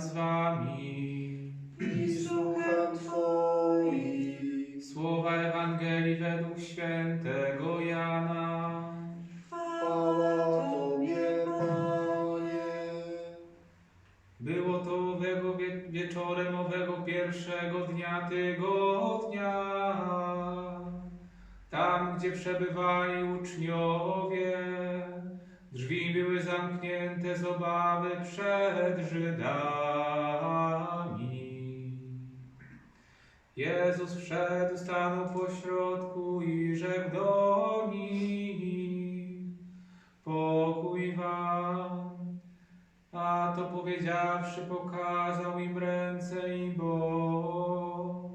Z wami. i z duchem Twoim. Słowa Ewangelii według świętego Jana. Chwała Tobie, Panie. Było to owego wie wieczorem owego pierwszego dnia tygodnia. Tam, gdzie przebywali uczniowie, drzwi były zamknięte z obawy przed Żydami. Jezus wszedł, stanął pośrodku i rzekł do nich, pokój wam. A to powiedziawszy, pokazał im ręce i bok.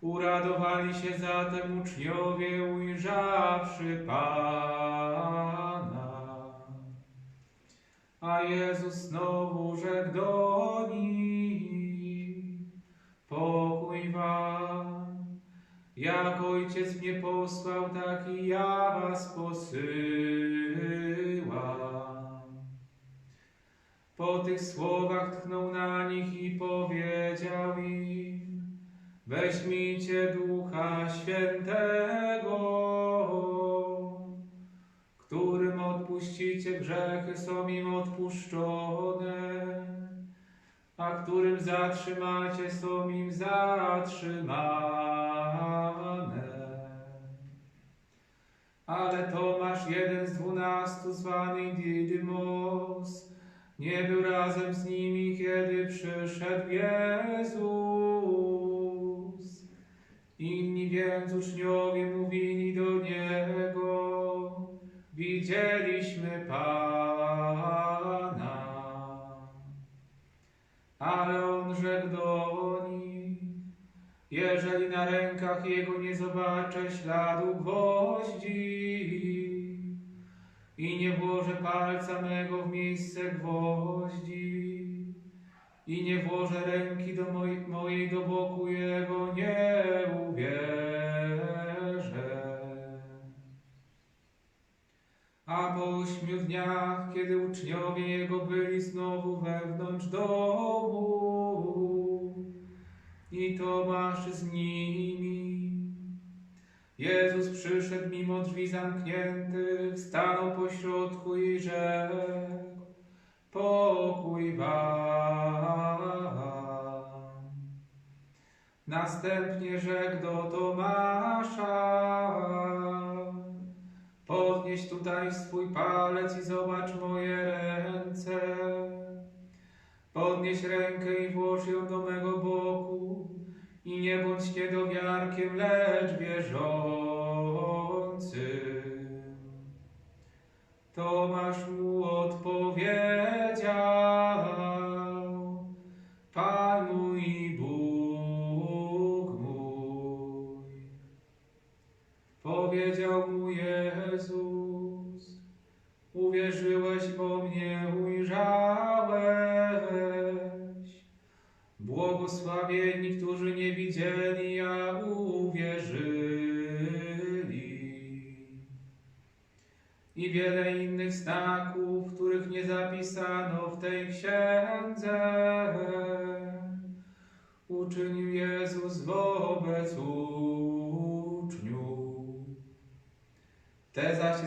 Uradowali się zatem uczniowie, ujrzawszy Pana. A Jezus znowu rzekł do nich, pokój wam. Jak Ojciec mnie posłał, tak i ja was posyłam. Po tych słowach tchnął na nich i powiedział im: Weźmijcie Ducha Świętego, którym odpuścicie grzechy, są im odpuszczone, a którym zatrzymacie, są im zatrzymane. Ale Tomasz, jeden z dwunastu, zwany Didymos, nie był razem z nimi, kiedy przyszedł Jezus. Inni więc uczniowie mówili Rzekł do jeżeli na rękach Jego nie zobaczę śladu gwoździ i nie włożę palca mego w miejsce gwoździ i nie włożę ręki do mojej, mojej do boku Jego, nie uwierzę. A po ośmiu dniach, kiedy uczniowie Jego byli znowu wewnątrz domu i Tomasz z nimi, Jezus przyszedł mimo drzwi zamkniętych, stanął pośrodku i rzekł, pokój wam. Następnie rzekł do Tomasza, podnieś tutaj swój palec i zobacz moje ręce. Podnieś rękę i włóż ją do mego boku i nie bądź niedowiarkiem, lecz wierzącym. Tomasz mu odpowiedział,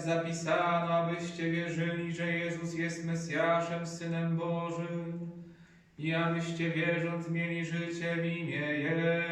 zapisano, abyście wierzyli, że Jezus jest Mesjaszem, Synem Bożym, i abyście wierząc mieli życie w imię Jego.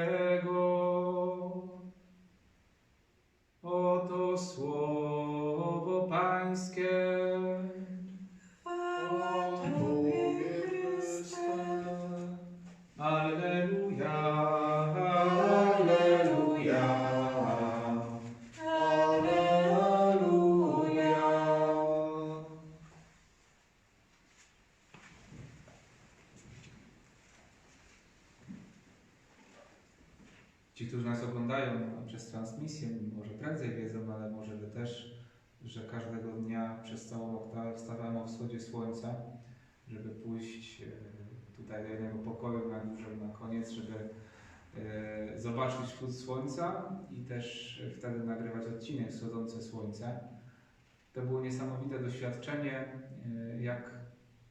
Nagrywać odcinek Wschodzące Słońce. To było niesamowite doświadczenie, e, jak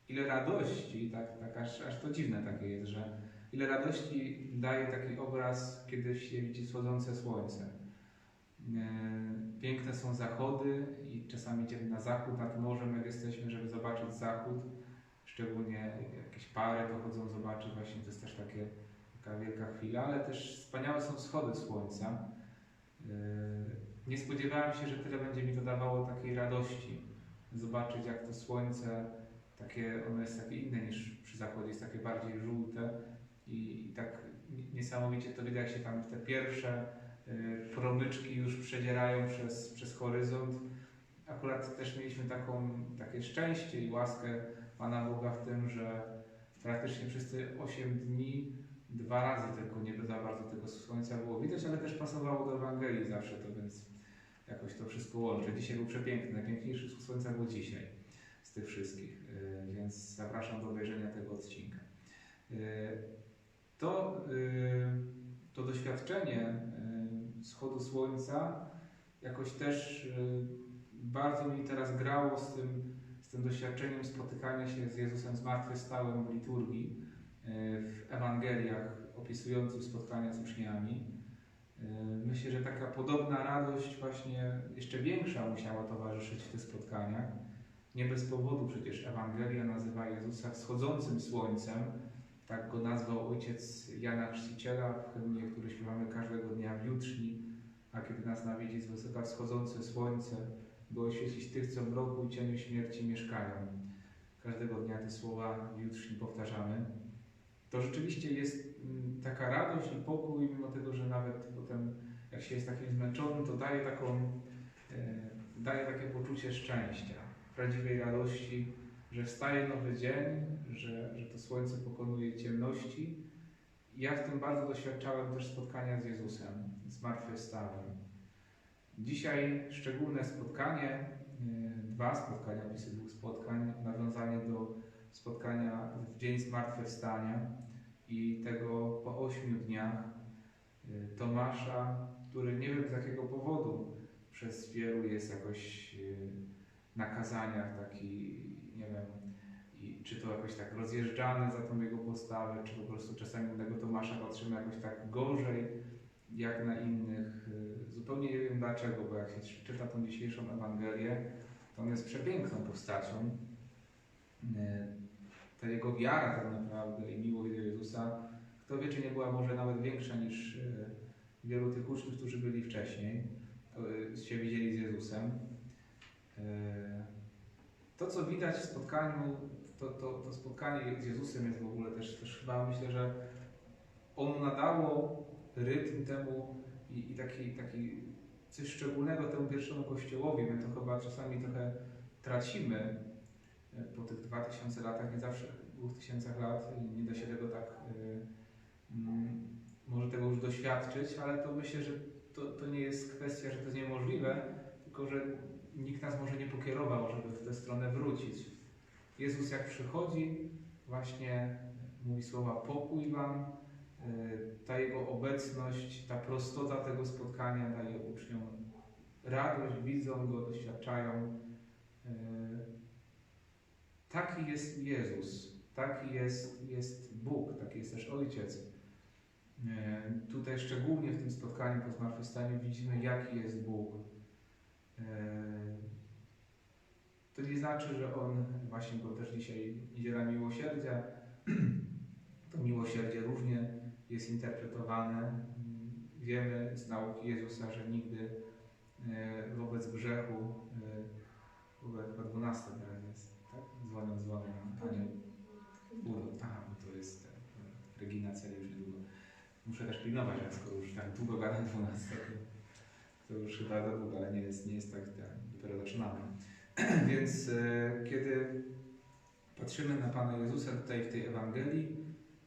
ile radości, tak, tak aż, aż to dziwne takie jest, że ile radości daje taki obraz, kiedy się widzi wschodzące słońce. E, Piękne są zachody i czasami idziemy na zachód nad morzem, jak jesteśmy, żeby zobaczyć zachód. Szczególnie jakieś pary pochodzą zobaczyć, właśnie to jest też takie, taka wielka chwila, ale też wspaniałe są wschody słońca. E, Nie spodziewałem się, że tyle będzie mi to dawało takiej radości. Zobaczyć jak to słońce, takie, ono jest takie inne niż przy zachodzie, jest takie bardziej żółte i, i tak niesamowicie to widać, jak się tam te pierwsze y, promyczki już przedzierają przez, przez horyzont. Akurat też mieliśmy taką, takie szczęście i łaskę Pana Boga w tym, że praktycznie przez te 8 dni dwa razy tylko nie za bardzo tego słońca było widać, ale też pasowało do Ewangelii zawsze to, więc jakoś to wszystko łączy. Dzisiaj był przepiękny, najpiękniejszy słońca był dzisiaj z tych wszystkich, y, więc zapraszam do obejrzenia tego odcinka. Y, To, y, to doświadczenie wschodu słońca jakoś też bardzo mi teraz grało z tym, z tym doświadczeniem spotykania się z Jezusem zmartwychwstałym w liturgii, w Ewangeliach opisujących spotkania z uczniami. Y, Myślę, że taka podobna radość, właśnie jeszcze większa musiała towarzyszyć w tych spotkaniach. Nie bez powodu przecież Ewangelia nazywa Jezusa wschodzącym słońcem. Tak go nazwał ojciec Jana Chrzciciela w hymnie, który śpiewamy każdego dnia w jutrzni. A kiedy nas nawiedzi z wysoka wschodzące słońce, by oświecić tych, co w mroku i cieniu śmierci mieszkają. Każdego dnia te słowa w jutrzni powtarzamy. To rzeczywiście jest mm, taka radość i pokój, mimo tego, że nawet potem, jak się jest takim zmęczonym, to daje taką, e, daje takie poczucie szczęścia, prawdziwej radości, że wstaje nowy dzień, że, że to słońce pokonuje ciemności. Ja w tym bardzo doświadczałem też spotkania z Jezusem, zmartwychwstałym. Dzisiaj szczególne spotkanie, y, dwa spotkania, opisy dwóch spotkań, nawiązanie do spotkania w dzień zmartwychwstania i tego po ośmiu dniach y, Tomasza, który nie wiem z jakiego powodu przez wielu jest jakoś y, na kazaniach taki, nie wiem, i czy to jakoś tak rozjeżdżany za tą jego postawę, czy po prostu czasami tego Tomasza patrzymy jakoś tak gorzej jak na innych. Y, Zupełnie nie wiem dlaczego, bo jak się czyta tą dzisiejszą Ewangelię, to on jest przepiękną postacią. Y, Ta jego wiara tak naprawdę i miłość do Jezusa, kto wie, czy nie była może nawet większa niż y, wielu tych uczniów, którzy byli wcześniej, y, się widzieli z Jezusem. To, co widać w spotkaniu, to, to, to spotkanie z Jezusem jest w ogóle też, też chyba myślę, że ono nadało rytm temu i, i taki, taki coś szczególnego temu pierwszemu kościołowi. My to chyba czasami trochę tracimy e, po tych 2000 latach, nie zawsze 2000 lat, nie da się tego tak, y, mm, może tego już doświadczyć, ale to myślę, że to, to nie jest kwestia, że to jest niemożliwe, tylko że nikt nas może nie pokierował, żeby w tę stronę wrócić. Jezus jak przychodzi, właśnie mówi słowa pokój wam, y, ta Jego obecność, ta prostota tego spotkania daje uczniom radość, widzą Go, doświadczają. Taki jest Jezus, taki jest, jest Bóg, taki jest też Ojciec. Y, Tutaj szczególnie w tym spotkaniu po zmartwychwstaniu widzimy, jaki jest Bóg. Y, To nie znaczy, że On, właśnie bo też dzisiaj Niedziela Miłosierdzia, to miłosierdzie różnie jest interpretowane. Wiemy z nauki Jezusa, że nigdy e, wobec grzechu, e, chyba 12 teraz jest, Dzwonią, dzwonią, Anioł, urok. Aha, to jest ten, Regina Celi już niedługo. Muszę też pilnować, że skoro już tak długo gadam 12, to, to już chyba za długo, ale nie jest, nie jest tak, tak dopiero zaczynamy. Więc e, kiedy patrzymy na Pana Jezusa tutaj w tej Ewangelii,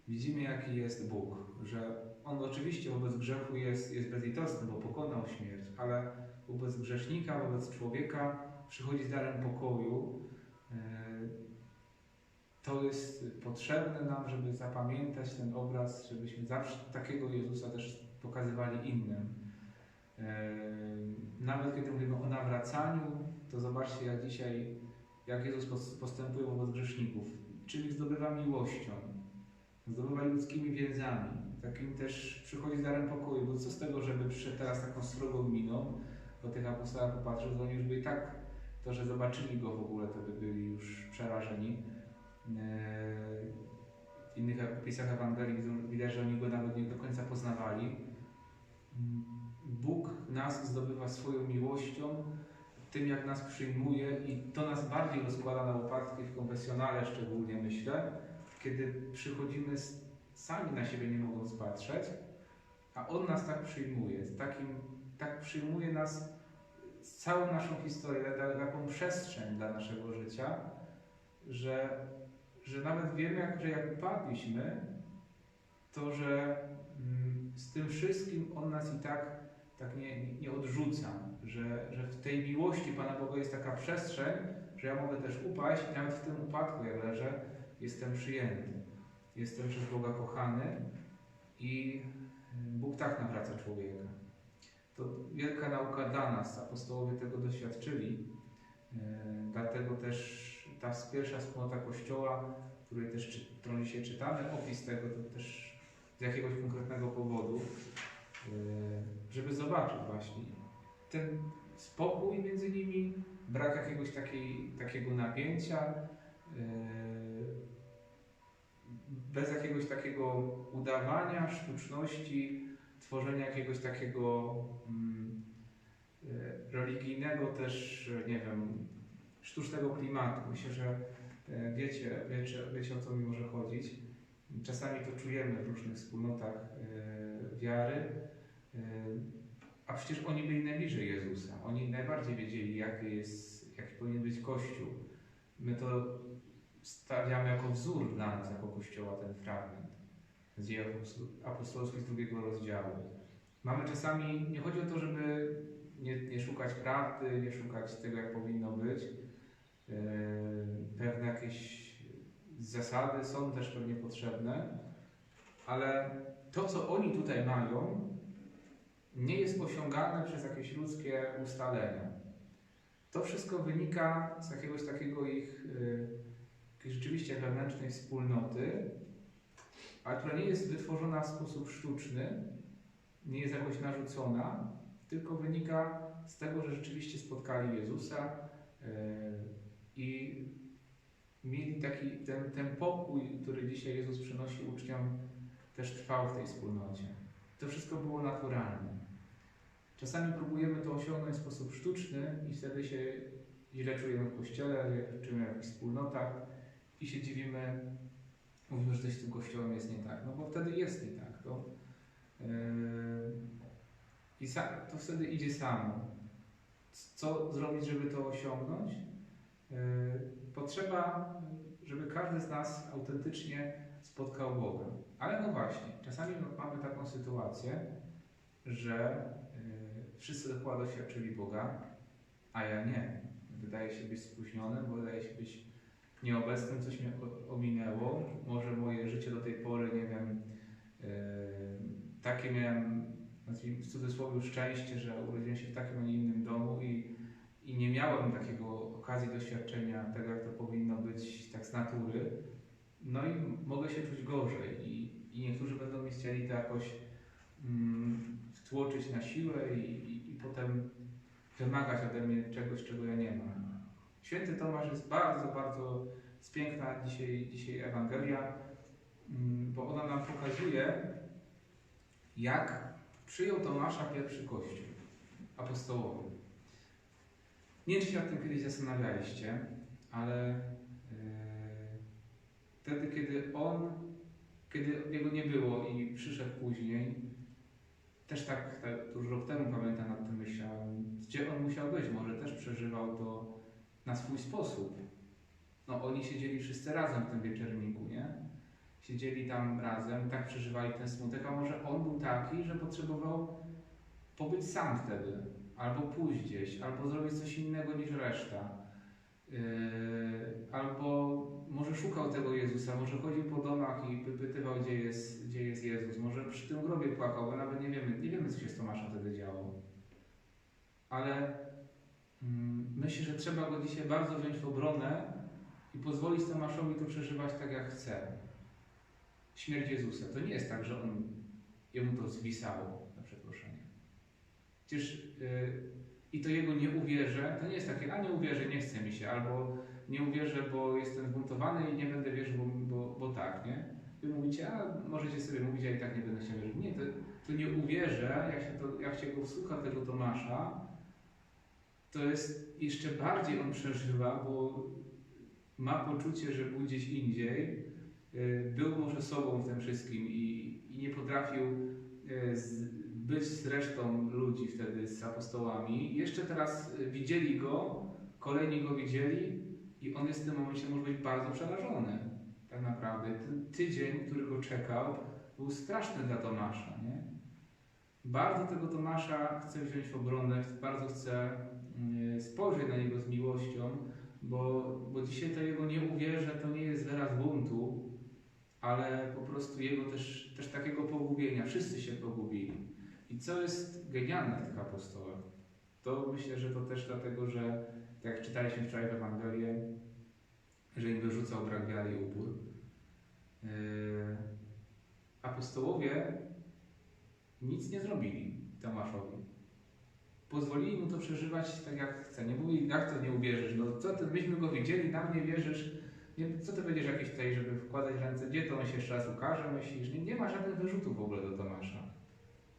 widzimy jaki jest Bóg, że On oczywiście wobec grzechu jest, jest bezlitosny, bo pokonał śmierć, ale wobec grzesznika, wobec człowieka przychodzi z darem pokoju. E, To jest potrzebne nam, żeby zapamiętać ten obraz, żebyśmy zawsze takiego Jezusa też pokazywali innym. E, Nawet kiedy mówimy o nawracaniu, to zobaczcie jak dzisiaj, jak Jezus pos- postępuje wobec grzeszników. czym ich zdobywa miłością, zdobywa ludzkimi więzami. Takim też przychodzi z darem pokoju, bo co z tego, żeby przyszedł teraz taką srogą miną, do tych apostołów popatrzył, to oni już by i tak, to, że zobaczyli go w ogóle, to by byli już przerażeni. Eee, W innych opisach Ewangelii widać, że oni go nawet nie do końca poznawali. Mm, Bóg nas zdobywa swoją miłością, tym jak nas przyjmuje i to nas bardziej rozkłada na łopatki w konfesjonale szczególnie myślę, kiedy przychodzimy sami na siebie nie mogąc patrzeć, a On nas tak przyjmuje, takim, tak przyjmuje nas całą naszą historię, da- taką przestrzeń dla naszego życia, że, że nawet wiemy, jak, że jak upadliśmy, to że mm, z tym wszystkim On nas i tak, tak nie, nie odrzuca, że, że w tej miłości Pana Boga jest taka przestrzeń, że ja mogę też upaść i nawet w tym upadku, jak leżę, jestem przyjęty. Jestem przez Boga kochany i Bóg tak nawraca człowieka. To wielka nauka dla nas, apostołowie tego doświadczyli. E, Dlatego też ta pierwsza wspólnota Kościoła, której też, którą dzisiaj czytamy, opis tego to też z jakiegoś konkretnego powodu, e, żeby zobaczyć właśnie ten spokój między nimi, brak jakiegoś takiej, takiego napięcia, e, bez jakiegoś takiego udawania, sztuczności, tworzenia jakiegoś takiego mm, e, religijnego też, e, nie wiem, sztucznego klimatu. Myślę, że e, wiecie, wiecie, wiecie o co mi może chodzić. Czasami to czujemy w różnych wspólnotach wiary, a przecież oni byli najbliżej Jezusa. Oni najbardziej wiedzieli, jaki jest, jaki powinien być Kościół. My to stawiamy jako wzór dla nas, jako Kościoła, ten fragment z dziejów apostolskich z drugiego rozdziału. Mamy czasami, nie chodzi o to, żeby nie, nie szukać prawdy, nie szukać tego, jak powinno być. Yy, Pewne jakieś zasady są też pewnie potrzebne, ale to, co oni tutaj mają, nie jest osiągane przez jakieś ludzkie ustalenia. To wszystko wynika z jakiegoś takiego ich takiej rzeczywiście wewnętrznej wspólnoty, ale która nie jest wytworzona w sposób sztuczny, nie jest jakoś narzucona, tylko wynika z tego, że rzeczywiście spotkali Jezusa yy, i mieli taki ten, ten pokój, który dzisiaj Jezus przynosi uczniom, też trwał w tej wspólnocie. To wszystko było naturalne. Czasami próbujemy to osiągnąć w sposób sztuczny i wtedy się źle czujemy w kościele, czujemy w jakichś wspólnotach i się dziwimy, mówimy, że coś z tym kościołem jest nie tak. No bo wtedy jest nie tak. To, yy, I sa, to wtedy idzie samo. Co zrobić, żeby to osiągnąć? Yy, Potrzeba, żeby każdy z nas autentycznie spotkał Boga. Ale no właśnie, czasami mamy taką sytuację, że yy, wszyscy chyba doświadczyli Boga, a ja nie. Wydaje się być spóźnionym, bo wydaje się być nieobecnym, coś mnie ominęło. Może moje życie do tej pory, nie wiem, yy, takie miałem, nazwijmy w cudzysłowie, szczęście, że urodziłem się w takim, a nie innym domu i, i nie miałem takiego okazji doświadczenia tego, jak to powinno być tak z natury. No i mogę się czuć gorzej i, i niektórzy będą mi chcieli to jakoś mm, wtłoczyć na siłę i, i, i potem wymagać ode mnie czegoś, czego ja nie mam. Święty Tomasz jest bardzo, bardzo piękna dzisiaj, dzisiaj Ewangelia, mm, bo ona nam pokazuje, jak przyjął Tomasza pierwszy Kościół apostołowy. Nie wiem, czy się nad tym kiedyś zastanawialiście, ale yy, wtedy, kiedy on, kiedy jego nie było i przyszedł później, też tak, tak już rok temu pamiętam nad tym myślałem, gdzie on musiał być, może też przeżywał to na swój sposób. No oni siedzieli wszyscy razem w tym wieczorniku, nie? Siedzieli tam razem, tak przeżywali ten smutek, a może on był taki, że potrzebował pobyć sam wtedy, albo pójść gdzieś, albo zrobić coś innego niż reszta. Yy, albo może szukał tego Jezusa, może chodził po domach i wypytywał, gdzie jest, gdzie jest Jezus, może przy tym grobie płakał, bo nawet nie wiemy, nie wiemy, co się z Tomaszem wtedy działo. Ale myślę, że trzeba go dzisiaj bardzo wziąć w obronę i pozwolić Tomaszowi to przeżywać tak, jak chce. Śmierć Jezusa. To nie jest tak, że on, jemu to zwisało, na przeproszenie. Przecież yy, i to jego nie uwierzę, to nie jest takie, a nie uwierzę, nie chce mi się, albo nie uwierzę, bo jestem zbuntowany i nie będę wierzył, bo, bo, bo tak, nie? Wy mówicie, a możecie sobie mówić, ja i tak nie będę chciał wierzyć. Nie, to, to nie uwierzę, jak się, to, jak się go słucha tego Tomasza, to jest jeszcze bardziej on przeżywa, bo ma poczucie, że był gdzieś indziej, y, był może sobą w tym wszystkim i, i nie potrafił y, z, być z resztą ludzi wtedy, z apostołami. Jeszcze teraz y, widzieli go, kolejni go widzieli i on jest w tym momencie może być bardzo przerażony. Tak naprawdę. Ten tydzień, który go czekał, był straszny dla Tomasza. Nie? Bardzo tego Tomasza chcę wziąć w obronę, bardzo chcę y, spojrzeć na niego z miłością, bo, bo dzisiaj to jego nie uwierzę, to nie jest wyraz buntu, ale po prostu jego też, też takiego pogubienia. Wszyscy się pogubili. I co jest genialne w tych apostołach? To myślę, że to też dlatego, że tak jak czytaliśmy wczoraj w Ewangelię, że im wyrzucał brak wiary i upór. Yy, apostołowie nic nie zrobili Tomaszowi. Pozwolili mu to przeżywać tak jak chce. Nie mówili, jak to nie uwierzysz? No co ty, myśmy go widzieli, nam nie wierzysz. Nie, co ty będziesz jakiś tutaj, żeby wkładać ręce? Gdzie to on się jeszcze raz ukaże? Myślisz? Nie, nie ma żadnych wyrzutów w ogóle do Tomasza.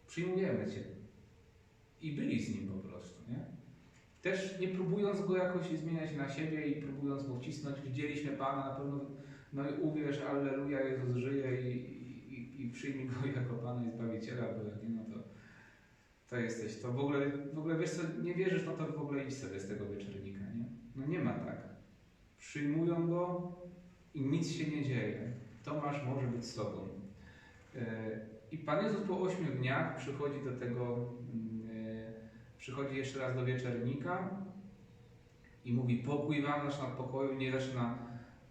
Przyjmujemy cię. I byli z nim po prostu, nie? Też nie próbując go jakoś zmieniać na siebie i próbując go wcisnąć, widzieliśmy Pana, na pewno no i uwierz, Alleluja, Jezus żyje i, i, i przyjmij go jako Pana i Zbawiciela, bo jak nie, no to, to jesteś. To w ogóle, w ogóle wiesz co, nie wierzysz, no to w ogóle idź sobie z tego wieczornika, nie? No nie ma tak. Przyjmują go i nic się nie dzieje. Tomasz może być sobą. Yy, I Pan Jezus po ośmiu dniach przychodzi do tego, yy, przychodzi jeszcze raz do wieczernika i mówi pokój wam, zaczyna od pokoju, nie zaczyna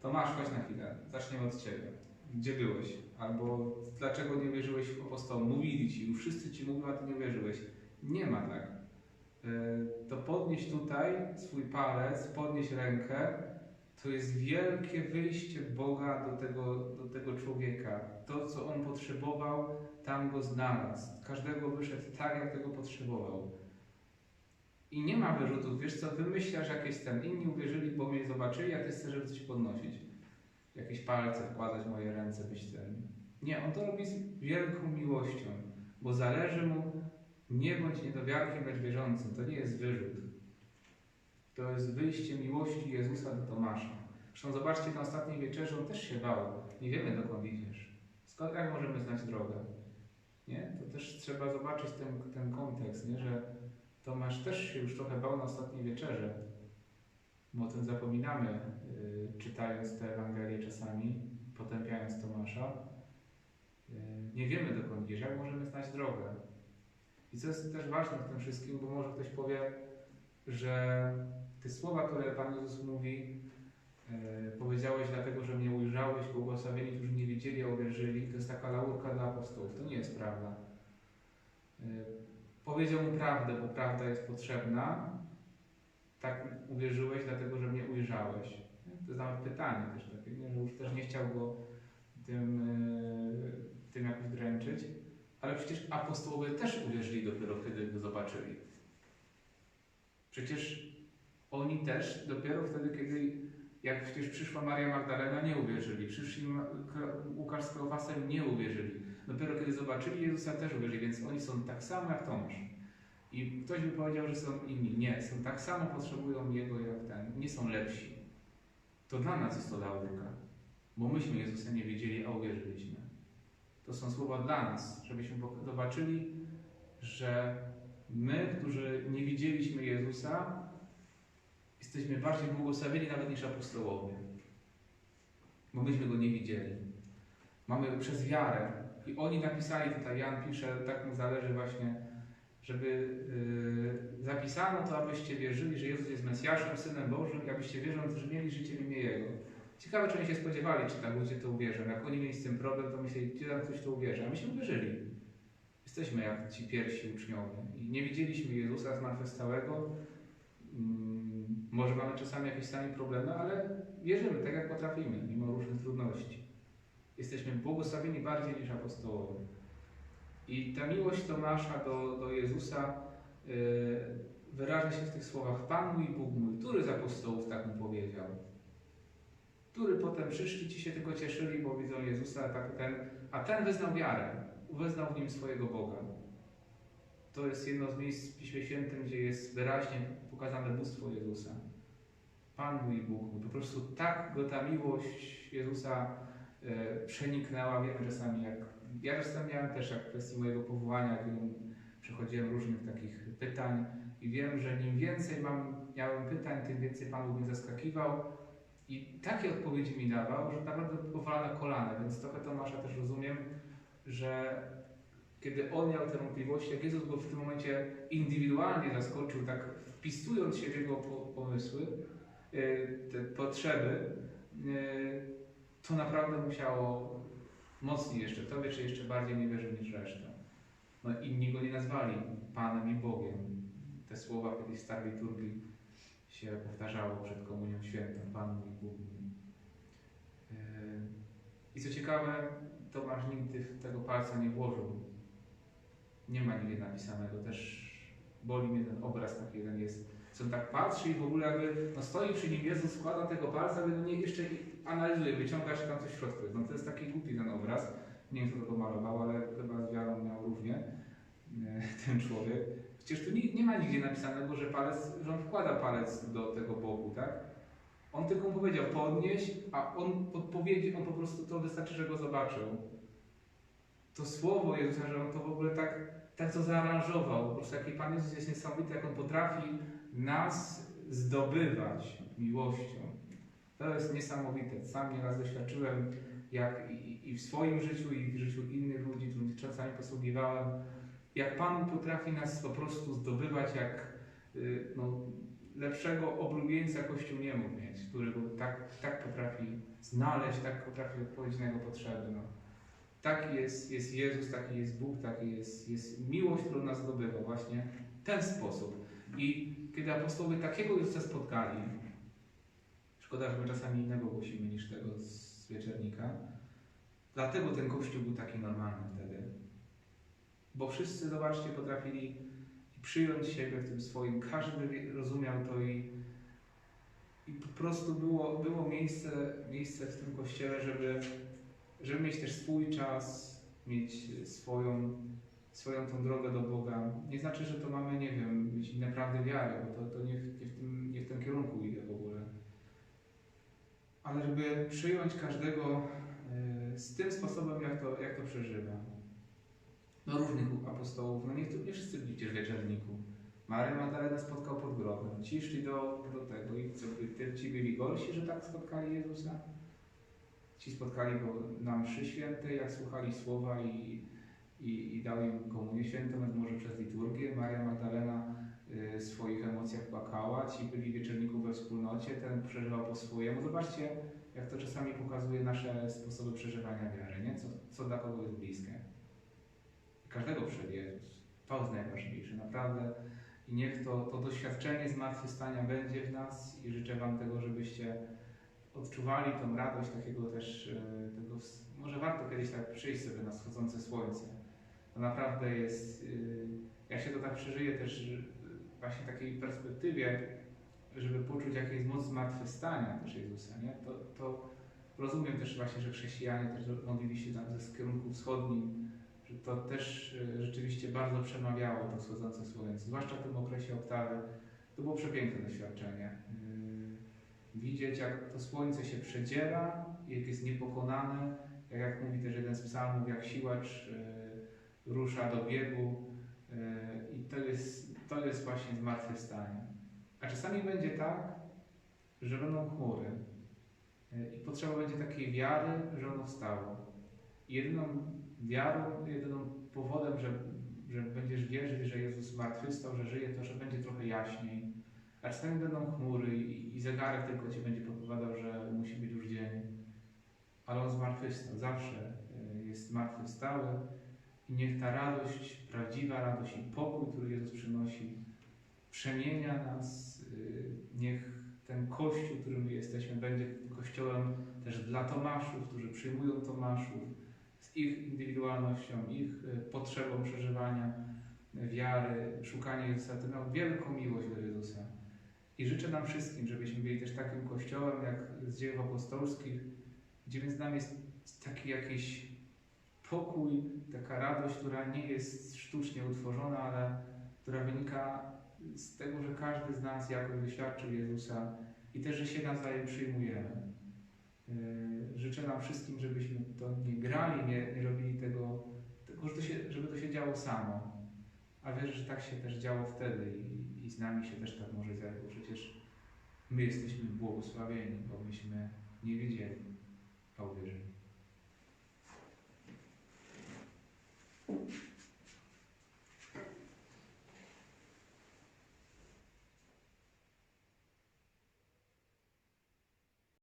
Tomasz, chodź na chwilę, zaczniemy od Ciebie. Gdzie byłeś? Albo dlaczego nie wierzyłeś w apostołom? Mówili Ci, już wszyscy Ci mówią, a Ty nie wierzyłeś. Nie ma tak. Yy, To podnieś tutaj swój palec, podnieś rękę, to jest wielkie wyjście Boga do tego, do tego człowieka. To, co on potrzebował, tam go znalazł. Każdego wyszedł tak, jak tego potrzebował. I nie ma wyrzutów. Wiesz co, wymyślasz jakieś ten. Inni uwierzyli, bo mnie zobaczyli, a ty chcesz, żeby coś podnosić. Jakieś palce wkładać w moje ręce, ten. Nie, on to robi z wielką miłością, bo zależy mu nie bądź niedowiarkiem, lecz wierzącym. To nie jest wyrzut. To jest wyjście miłości Jezusa do Tomasza. Zresztą zobaczcie, na ostatniej wieczerzy on też się bał. Nie wiemy, dokąd idziesz. Skąd, jak możemy znać drogę? Nie? To też trzeba zobaczyć ten, ten kontekst, nie? że Tomasz też się już trochę bał na ostatniej wieczerze. My o tym zapominamy, yy, czytając te Ewangelie czasami, potępiając Tomasza. Yy, nie wiemy, dokąd idziesz, jak możemy znać drogę. I co jest też ważne w tym wszystkim, bo może ktoś powie, że te słowa, które Pan Jezus mówi, e, powiedziałeś dlatego, że mnie ujrzałeś, błogosławieni, którzy nie widzieli, a uwierzyli, to jest taka laurka dla apostołów. To nie jest prawda. Powiedział mu prawdę, bo prawda jest potrzebna. Tak uwierzyłeś, dlatego, że mnie ujrzałeś. To jest nawet pytanie też takie, nie? że już też nie chciał go tym, e, tym jakoś dręczyć. Ale przecież apostołowie też uwierzyli dopiero gdy go zobaczyli. Przecież oni też dopiero wtedy, kiedy, jak przecież przyszła Maria Magdalena, nie uwierzyli. Przyszli Łukasz z Kleofasem, nie uwierzyli. Dopiero kiedy zobaczyli Jezusa, też uwierzyli, więc oni są tak samo jak Tomasz. I ktoś by powiedział, że są inni. Nie, są tak samo, potrzebują Jego jak ten. Nie są lepsi. To dla nas jest to laurka. Bo myśmy Jezusa nie wiedzieli, a uwierzyliśmy. To są słowa dla nas, żebyśmy zobaczyli, że my, którzy nie widzieliśmy Jezusa, jesteśmy bardziej błogosławieni nawet niż apostołowie. Bo myśmy Go nie widzieli. Mamy przez wiarę. I oni napisali, tutaj Jan pisze, tak mu zależy właśnie, żeby yy, zapisano to, abyście wierzyli, że Jezus jest Mesjaszem, Synem Bożym i abyście wierząc, że mieli życie w imię Jego. Ciekawe, czy oni się spodziewali, czy tam ludzie to uwierzą. Jak oni mieli z tym problem, to myśleli, gdzie tam ktoś to uwierzy. A myśmy uwierzyli. Jesteśmy jak ci pierwsi uczniowie. I nie widzieliśmy Jezusa zmartwychwstałego. Mm, Może mamy czasami jakieś sami problemy, ale wierzymy tak, jak potrafimy, mimo różnych trudności. Jesteśmy błogosławieni bardziej niż apostołowie. I ta miłość Tomasza do, do Jezusa yy, wyraża się w tych słowach Pan mój, Bóg mój. Który z apostołów tak mu powiedział? Który potem przyszli ci się tylko cieszyli, bo widzą Jezusa, tak ten, a ten wyznał wiarę, wyznał w nim swojego Boga. To jest jedno z miejsc w Piśmie Świętym, gdzie jest wyraźnie pokazane bóstwo Jezusa. Pan mój Bóg mój. Po prostu tak go ta miłość Jezusa e, przeniknęła. Wiem czasami, jak ja czasami miałem też, w kwestii mojego powołania, wielu przechodziłem różnych takich pytań i wiem, że im więcej mam, miałem pytań, tym więcej Pan mnie zaskakiwał i takie odpowiedzi mi dawał, że naprawdę powalane kolana, więc trochę Tomasza też rozumiem, że kiedy on miał te wątpliwości, jak Jezus go w tym momencie indywidualnie zaskoczył, tak wpisując się w jego po- pomysły, y, te potrzeby, y, to naprawdę musiało mocniej jeszcze Tobie, czy jeszcze bardziej nie wierzył niż reszta. No inni go nie nazwali Panem i Bogiem. Te słowa kiedyś w starej liturgii się powtarzało przed Komunią Świętą, Pan mój, Bóg. Yy, I co ciekawe, Tomasz nigdy w tego palca nie włożył. Nie ma nigdzie napisanego. Też boli mnie ten obraz taki jeden jest. Co on tak patrzy i w ogóle jakby no stoi przy nim Jezus, składa tego palca, ale no nie, jeszcze analizuje, wyciąga się tam coś w środku. No to jest taki głupi ten obraz. Nie wiem, kto to pomalował, ale chyba z wiarą miał równie e, ten człowiek. Przecież tu nie, nie ma nigdzie napisanego, że palec, że on wkłada palec do tego boku, tak? On tylko mu powiedział podnieś, a on podpowiedzi, on po prostu to wystarczy, że go zobaczył. To słowo Jezusa, że on to w ogóle tak, tak to zaaranżował. Po prostu jaki Pan Jezus jest niesamowity, jak on potrafi nas zdobywać miłością. To jest niesamowite. Sam nieraz doświadczyłem, jak i, i w swoim życiu, i w życiu innych ludzi, którymi czasami posługiwałem, jak Pan potrafi nas po prostu zdobywać, jak y, no, lepszego oblubieńca Kościół nie mógł mieć, który go tak, tak potrafi znaleźć, tak potrafi odpowiedzieć na jego potrzeby. No. Taki jest, jest Jezus, taki jest Bóg, taki jest, jest miłość, którą nas zdobywa właśnie w ten sposób. I kiedy apostołowie takiego Jezusa spotkali, szkoda, że my czasami innego głosimy niż tego z wieczernika, dlatego ten Kościół był taki normalny wtedy. Bo wszyscy, zobaczcie, potrafili przyjąć siebie w tym swoim, każdy rozumiał to i, i po prostu było, było miejsce, miejsce w tym kościele, żeby, żeby mieć też swój czas, mieć swoją, swoją tą drogę do Boga. Nie znaczy, że to mamy, nie wiem, mieć naprawdę wiarę, bo to, to nie, w, nie, w tym, nie w tym kierunku idę w ogóle. Ale żeby przyjąć każdego e, z tym sposobem, jak to, jak to przeżywa no różnych apostołów, no nie, nie wszyscy byli w wieczerniku. Maryję Magdalenę spotkał pod grobem, ci szli do, do tego i co, by- ci byli gorsi, że tak spotkali Jezusa? Ci spotkali go na mszy świętej, jak słuchali słowa i, i, i dał im komunię świętą, może przez liturgię. Maria Magdalena y, swoich emocjach płakała, ci byli w wieczerniku we wspólnocie, ten przeżywał po swojemu. Zobaczcie, jak to czasami pokazuje nasze sposoby przeżywania wiary, nie? Co, co dla kogo jest bliskie każdego przed Jezus. To jest najważniejsze, naprawdę. I niech to, to doświadczenie zmartwychwstania będzie w nas i życzę Wam tego, żebyście odczuwali tą radość takiego też, e, tego, może warto kiedyś tak przyjść sobie na wschodzące słońce. To naprawdę jest, y, jak się to tak przeżyje też y, właśnie takiej perspektywie, żeby poczuć jaka jest moc zmartwychwstania też Jezusa, nie? To, to rozumiem też właśnie, że chrześcijanie też modlili się tam ze kierunku wschodnim, że to też e, rzeczywiście bardzo przemawiało to wschodzące słońce, zwłaszcza w tym okresie oktawy. To było przepiękne doświadczenie. Yy, Widzieć, jak to słońce się przedziera, jak jest niepokonane, jak, jak mówi też jeden z psalmów, jak siłacz yy, rusza do biegu. Yy, I to jest, to jest właśnie zmartwychwstanie. A czasami będzie tak, że będą chmury yy, i potrzeba będzie takiej wiary, że ono wstało. I jedyną wiarą, jedynym powodem, że, że będziesz wierzyć, że Jezus zmartwychwstał, że żyje, to że będzie trochę jaśniej. A czasami będą chmury i, i zegarek tylko Ci będzie podpowiadał, że musi być już dzień. Ale On zmartwychwstał, zawsze y, jest zmartwychwstały i niech ta radość, prawdziwa radość i pokój, który Jezus przynosi, przemienia nas Y, Niech ten Kościół, którym my jesteśmy, będzie Kościołem też dla Tomaszów, którzy przyjmują Tomaszów z ich indywidualnością, ich y, potrzebą przeżywania wiary, szukania Jezusa. To miał wielką miłość do Jezusa. I życzę nam wszystkim, żebyśmy byli też takim Kościołem, jak z dziejów apostolskich, gdzie między nami jest taki jakiś pokój, taka radość, która nie jest sztucznie utworzona, ale która wynika z tego, że każdy z nas jakoś doświadczył Jezusa i też, że się nawzajem przyjmujemy. E, życzę nam wszystkim, żebyśmy to nie grali, nie, nie robili tego, tylko żeby to, się, żeby to się działo samo. A wierzę, że tak się też działo wtedy i, i z nami się też tak może dziać, bo przecież my jesteśmy błogosławieni, bo myśmy nie wiedzieli, a uwierzyli.